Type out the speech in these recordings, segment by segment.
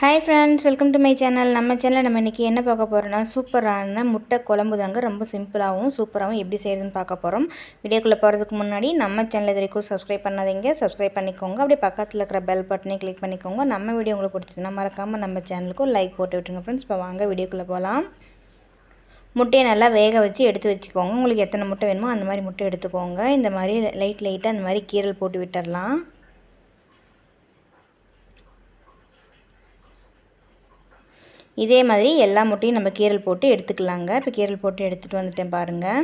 Hi friends welcome to my channel நம்ம சேனலில் நம்ம இன்றைக்கி என்ன பார்க்க போகிறோன்னா சூப்பரான முட்டை குழம்பு தாங்க ரொம்ப சிம்பிளாகவும் சூப்பராகவும் எப்படி செய்கிறதுன்னு பார்க்க போகிறோம் வீடியோக்குள்ளே போகிறதுக்கு முன்னாடி நம்ம சேனல் இது வரைக்கும் சப்ஸ்கிரைப் பண்ணாதீங்க. சப்ஸ்கிரைப் பண்ணிக்கோங்க. அப்படியே பக்கத்தில் இருக்கிற பெல் பட்டனே கிளிக் பண்ணிக்கோங்க. நம்ம வீடியோ உங்களுக்கு பிடிச்சதுன்னா மறக்காமல் நம்ம சேனலுக்கும் லைக் போட்டு விட்டுருங்க ஃப்ரெண்ட்ஸ் இப்போ வாங்க வீடியோக்குள்ளே போகலாம் முட்டையை நல்லா வேக வச்சு எடுத்து வச்சுக்கோங்க. உங்களுக்கு எத்தனை முட்டை வேணுமோ அந்த மாதிரி முட்டை எடுத்துக்கோங்க. இந்த மாதிரி லைட் லைட்டாக அந்த மாதிரி கீரல் போட்டு விட்டுடலாம் இதே மாதிரி எல்லா முட்டையும் நம்ம கீரல் போட்டு எடுத்துக்கலாங்க. இப்போ கீரல் போட்டு எடுத்துகிட்டு வந்துட்டேன் பாருங்கள்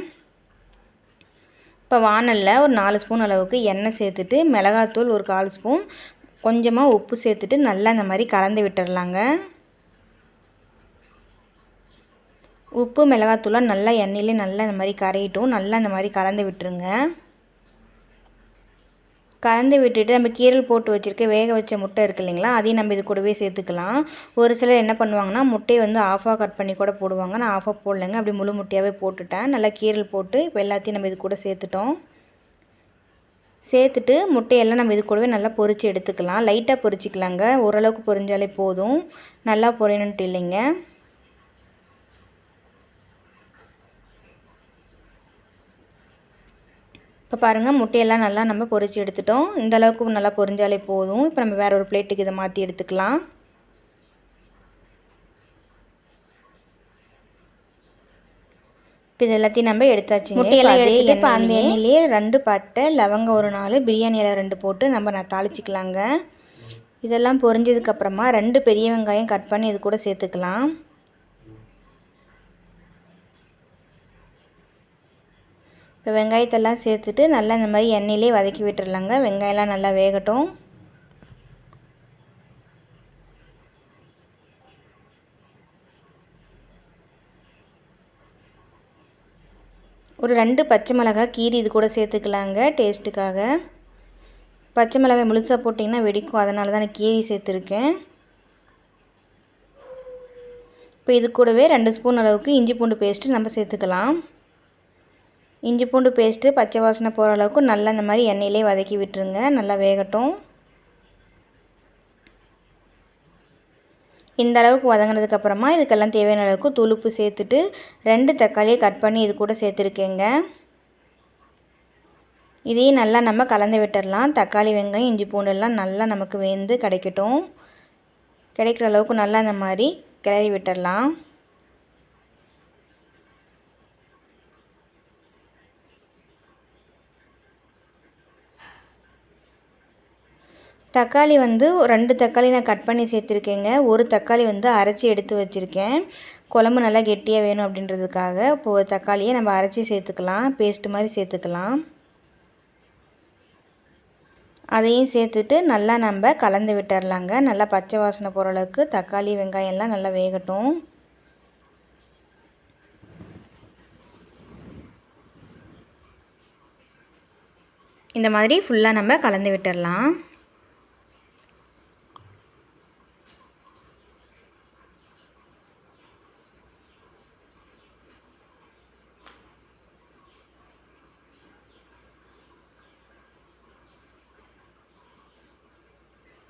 இப்போ வானலில் ஒரு நாலு ஸ்பூன் அளவுக்கு எண்ணெய் சேர்த்துட்டு மிளகாத்தூள் ஒரு கால் ஸ்பூன் கொஞ்சமாக உப்பு சேர்த்துட்டு நல்லா இந்த மாதிரி கலந்து விட்டுடலாங்க உப்பு மிளகாத்தூளாக நல்லா எண்ணெயிலே நல்லா இந்த மாதிரி கரையிட்டும். நல்லா இந்த மாதிரி கலந்து விட்டுருங்க. கலந்து விட்டுட்டு நம்ம கீரல் போட்டு வச்சுருக்க வேக வச்ச முட்டை இருக்குது இல்லைங்களா அதையும் நம்ம இது கூடவே சேர்த்துக்கலாம். ஒரு சிலர் என்ன பண்ணுவாங்கன்னா முட்டையை வந்து ஆஃபாக கட் பண்ணி கூட போடுவாங்க. நான் ஆஃபாக போடலைங்க அப்படி முழு முட்டையாகவே போட்டுட்டேன். நல்லா கீரல் போட்டு இப்போ எல்லாத்தையும் நம்ம இது கூட சேர்த்துட்டோம். சேர்த்துட்டு முட்டையெல்லாம் நம்ம இது கூடவே நல்லா பொறிச்சு எடுத்துக்கலாம். லைட்டாக பொறிச்சிக்கலாங்க ஓரளவுக்கு பொரிஞ்சாலே போதும். நல்லா பொரியணுன்ட்டு இல்லைங்க. இப்போ பாருங்கள் முட்டையெல்லாம் நல்லா நம்ம பொறிச்சு எடுத்துட்டோம். இந்த அளவுக்கு நல்லா பொரிஞ்சாலே போதும். இப்போ நம்ம வேறு ஒரு பிளேட்டுக்கு இதை மாற்றி எடுத்துக்கலாம். இப்போ இது எல்லாத்தையும் நம்ம எடுத்தாச்சு முட்டையெல்லாம் எடுத்துட்டு இப்போ அந்த எண்ணெயிலேயே ரெண்டு பட்டை லவங்கம் ஒரு நாள் பிரியாணி இலை ரெண்டு போட்டு நம்ம நான் தாளிச்சிக்கலாங்க. இதெல்லாம் பொரிஞ்சதுக்கப்புறமா ரெண்டு பெரிய வெங்காயம் கட் பண்ணி இது கூட சேர்த்துக்கலாம். இப்போ வெங்காயத்தெல்லாம் சேர்த்துட்டு நல்லா இந்த மாதிரி எண்ணெயிலே வதக்கி விட்டுடலாங்க வெங்காயம்லாம் நல்லா வேகட்டும். ஒரு ரெண்டு பச்சை மிளகாய் கீரி இது கூட சேர்த்துக்கலாங்க டேஸ்ட்டுக்காக. பச்சை மிளகாய் முழுசாக போட்டிங்கன்னா வெடிக்கும். அதனால தான் நான் கீரி சேர்த்துருக்கேன். இப்போ இது கூடவே ரெண்டு ஸ்பூன் அளவுக்கு இஞ்சி பூண்டு பேஸ்ட்டு நம்ம சேர்த்துக்கலாம். இஞ்சி பூண்டு பேஸ்ட்டு பச்சை வாசனை போகிற அளவுக்கு நல்லா இந்த மாதிரி எண்ணெயிலே வதக்கி விட்டுருங்க. நல்லா வேகட்டும். இந்த அளவுக்கு வதங்கினதுக்கப்புறமா இதுக்கெல்லாம் தேவையான அளவுக்கு துளுப்பு சேர்த்துட்டு ரெண்டு தக்காளியை கட் பண்ணி இது கூட சேர்த்துருக்கேங்க. இதையும் நல்லா நம்ம கலந்து விட்டுடலாம் தக்காளி வெங்காயம் இஞ்சி பூண்டெல்லாம் நல்லா நமக்கு வெந்து கிடைக்கட்டும். கிடைக்கிற அளவுக்கு நல்லா இந்த மாதிரி கிளறி விட்டுடலாம் தக்காளி வந்து ரெண்டு தக்காளி நான் கட் பண்ணி சேர்த்துருக்கேங்க. ஒரு தக்காளி வந்து அரைச்சி எடுத்து வச்சுருக்கேன். குழம்பு நல்லா கெட்டியாக வேணும் அப்படின்றதுக்காக. இப்போது ஒரு தக்காளியை நம்ம அரைச்சி சேர்த்துக்கலாம். பேஸ்ட்டு மாதிரி சேர்த்துக்கலாம். அதையும் சேர்த்துட்டு நல்லா நம்ம கலந்து விட்டுடலாங்க நல்லா பச்சை வாசனை போகிற அளவுக்கு தக்காளி வெங்காயம்லாம் நல்லா வேகட்டும். இந்த மாதிரி ஃபுல்லாக நம்ம கலந்து விட்டுடலாம்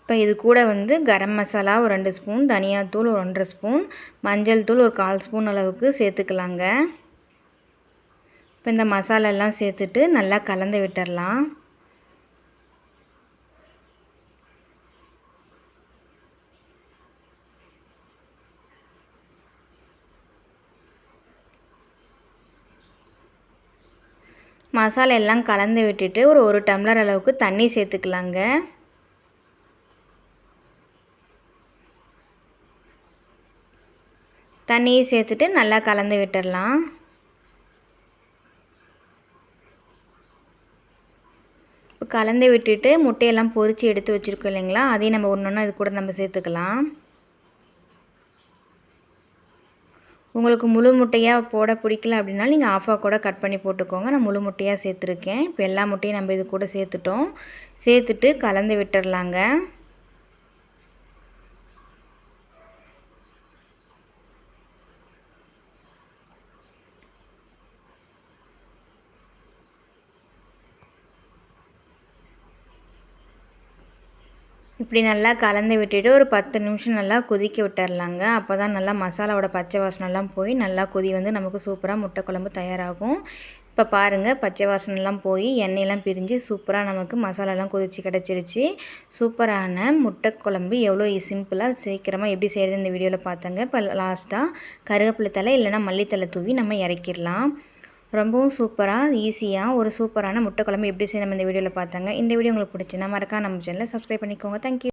இப்போ இது கூட வந்து கரம் மசாலா ஒரு ரெண்டு ஸ்பூன் தனியாத்தூள் ஒரு ஒன்றரை ஸ்பூன் மஞ்சள் தூள் ஒரு கால் ஸ்பூன் அளவுக்கு சேர்த்துக்கலாங்க. இப்போ இந்த மசாலெல்லாம் சேர்த்துட்டு நல்லா கலந்து விட்டுடலாம் மசாலா எல்லாம் கலந்து விட்டுட்டு ஒரு ஒரு டம்ளர் அளவுக்கு தண்ணி சேர்த்துக்கலாங்க. தண்ணியை சேர்த்துட்டு நல்லா கலந்து விட்டுடலாம். கலந்து விட்டுட்டு முட்டையெல்லாம் பொறிச்சு எடுத்து வச்சுருக்கோம் இல்லைங்களா? அதையும் நம்ம ஒன்று ஒன்றா இது கூட நம்ம சேர்த்துக்கலாம். உங்களுக்கு முழு முட்டையாக போட பிடிக்கல அப்படின்னா நீங்கள் ஆஃபாக கூட கட் பண்ணி போட்டுக்கோங்க. நான் முழு முட்டையாக சேர்த்துருக்கேன். இப்போ எல்லா முட்டையும் நம்ம இது கூட சேர்த்துட்டோம். சேர்த்துட்டு கலந்து விட்டுடலாங்க. இப்படி நல்லா கலந்து விட்டுட்டு ஒரு பத்து நிமிஷம் நல்லா கொதிக்க விட்டுறலாங்க அப்போ தான் நல்லா மசாலாவோட பச்சை வாசனெல்லாம் போய் நல்லா கொதி வந்து நமக்கு சூப்பராக முட்டை குழம்பு தயாராகும். இப்போ பாருங்கள் பச்சை வாசனெல்லாம் போய் எண்ணெயெல்லாம் பிரிஞ்சு சூப்பராக நமக்கு மசாலாலாம் கொதிச்சு கிடச்சிருச்சு. சூப்பரான முட்டை குழம்பு எவ்வளோ சிம்பிளாக சீக்கிரமாக எப்படி செய்கிறது இந்த வீடியோவில் பார்த்தாங்க இப்போ லாஸ்ட்டாக கருவேப்பிலை தலை இல்லைனா மல்லித்தலை தூவி நம்ம இறக்கிடலாம். ரொம்பவும் சூப்பராக ஈஸியாக ஒரு சூப்பரான முட்டை குழம்பு எப்படி செய்ய நம்ம இந்த வீடியோவில் பார்த்தாங்க. இந்த வீடியோ உங்களுக்கு பிடிச்சினா மறக்காம நம்ம சேனலை சப்ஸ்கிரைப் பண்ணிக்கோங்க. தேங்க்யூ